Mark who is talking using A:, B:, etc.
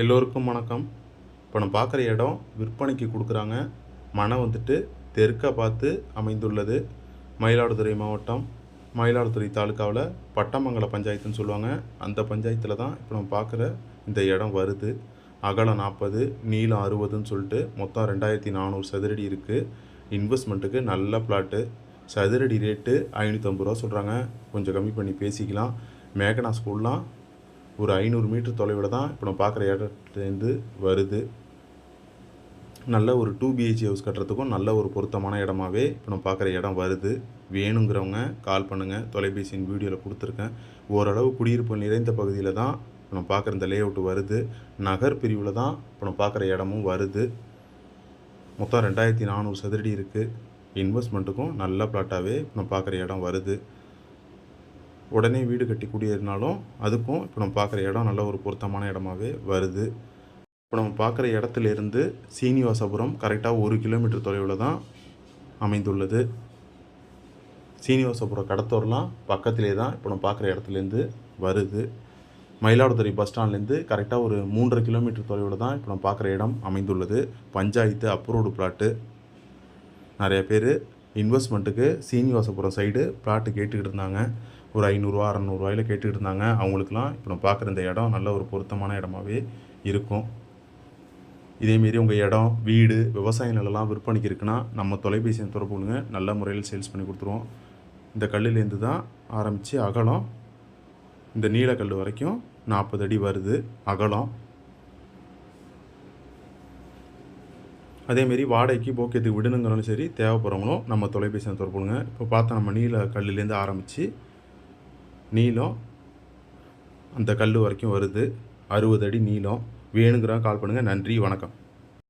A: எல்லோருக்கும் வணக்கம். இப்போ நம்ம பார்க்குற இடம் விற்பனைக்கு கொடுக்குறாங்க. மனை வந்துட்டு தெற்க பார்த்து அமைந்துள்ளது. மயிலாடுதுறை மாவட்டம் மயிலாடுதுறை தாலுக்காவில் பட்டமங்கல பஞ்சாயத்துன்னு சொல்லுவாங்க. அந்த பஞ்சாயத்தில் தான் இப்போ நம்ம பார்க்குற இந்த இடம் வருது. அகலம் நாற்பது நீளம் அறுபதுன்னு சொல்லிட்டு மொத்தம் ரெண்டாயிரத்தி நானூறு சதுரடி இருக்குது இன்வெஸ்ட்மெண்ட்டுக்கு நல்ல பிளாட்டு. சதுரடி ரேட்டு ஐநூற்றம்பது ரூபா சொல்கிறாங்க கொஞ்சம் கம்மி பண்ணி பேசிக்கலாம். மேகனா ஸ்கூல்லாம் ஒரு ஐநூறு மீட்டர் தொலைவில் தான் இப்போ நம்ம பார்க்குற இடத்துலேருந்து வருது. நல்ல ஒரு டூ பிஹெச்சி ஹவுஸ் கட்டுறதுக்கும் நல்ல ஒரு பொருத்தமான இடமாவே இப்போ நம்ம பார்க்குற இடம் வருது. வேணுங்கிறவங்க கால் பண்ணுங்கள் தொலைபேசியின் வீடியோவில் கொடுத்துருக்கேன். ஓரளவு குடியிருப்பு நிறைந்த பகுதியில் தான் இப்போ நம்ம பார்க்குற இந்த லே வருது. நகர் பிரிவில் தான் இப்போ நம்ம பார்க்குற இடமும் வருது. மொத்தம் ரெண்டாயிரத்தி நானூறு சதுரடி இருக்குது இன்வெஸ்ட்மெண்ட்டுக்கும் நல்ல பிளாட்டாகவே இப்போ நம்ம பார்க்குற இடம் வருது. உடனே வீடு கட்டி குடியேறினாலும் அதுக்கும் இப்போ நம்ம பார்க்குற இடம் நல்ல ஒரு பொருத்தமான இடமாவே வருது. இப்போ நம்ம பார்க்குற இடத்துல இருந்து சீனிவாசபுரம் கரெக்டாக ஒரு கிலோமீட்டர் தொலைவில் தான் அமைந்துள்ளது. சீனிவாசபுரம் கடத்தூர்லாம் பக்கத்திலே தான் இப்போ நம்ம பார்க்குற இடத்துலேருந்து வருது. மயிலாடுதுறை பஸ் ஸ்டாண்ட்லேருந்து கரெக்டாக ஒரு மூன்றரை கிலோமீட்டர் தொலைவில் தான் இப்போ நம்ம பார்க்குற இடம் அமைந்துள்ளது. பஞ்சாயத்து அப்ரூவ்டு பிளாட்டு நிறைய பேர் இன்வெஸ்ட்மெண்ட்டுக்கு சீனிவாசபுரம் சைடு பிளாட்டு கேட்டுக்கிட்டு இருந்தாங்க. ஒரு ஐநூறுரூவா அறநூறுவாயில் கேட்டுக்கிட்டு இருந்தாங்க. அவங்களுக்குலாம் இப்போ நம்ம பார்க்குற இந்த இடம் நல்ல ஒரு பொருத்தமான இடமாவே இருக்கும். இதேமாரி உங்கள் இடம் வீடு விவசாய நிலம்லாம் விற்பனைக்கு இருக்குன்னா நம்ம தொலைபேசியை தொடர்புங்க நல்ல முறையில் சேல்ஸ் பண்ணி கொடுத்துருவோம். இந்த கல்லுலேருந்து தான் ஆரம்பித்து அகலம். இந்த நீலக்கல் வரைக்கும் நாற்பது அடி வருது அகலம். அதேமாரி வாடகைக்கு போக்கியத்துக்கு விடணுங்கிறவங்களும் சரி தேவைப்படுறவங்களும் நம்ம தொலைபேசியை தொடர்புங்க இப்போ பார்த்தா நம்ம நீல கல்லுலேருந்து ஆரம்பித்து நீளம் அந்த கல் வரைக்கும் வருது. அறுபது அடி நீளம். வேணுங்கிறவங்க கால் பண்ணுங்கள் நன்றி வணக்கம்.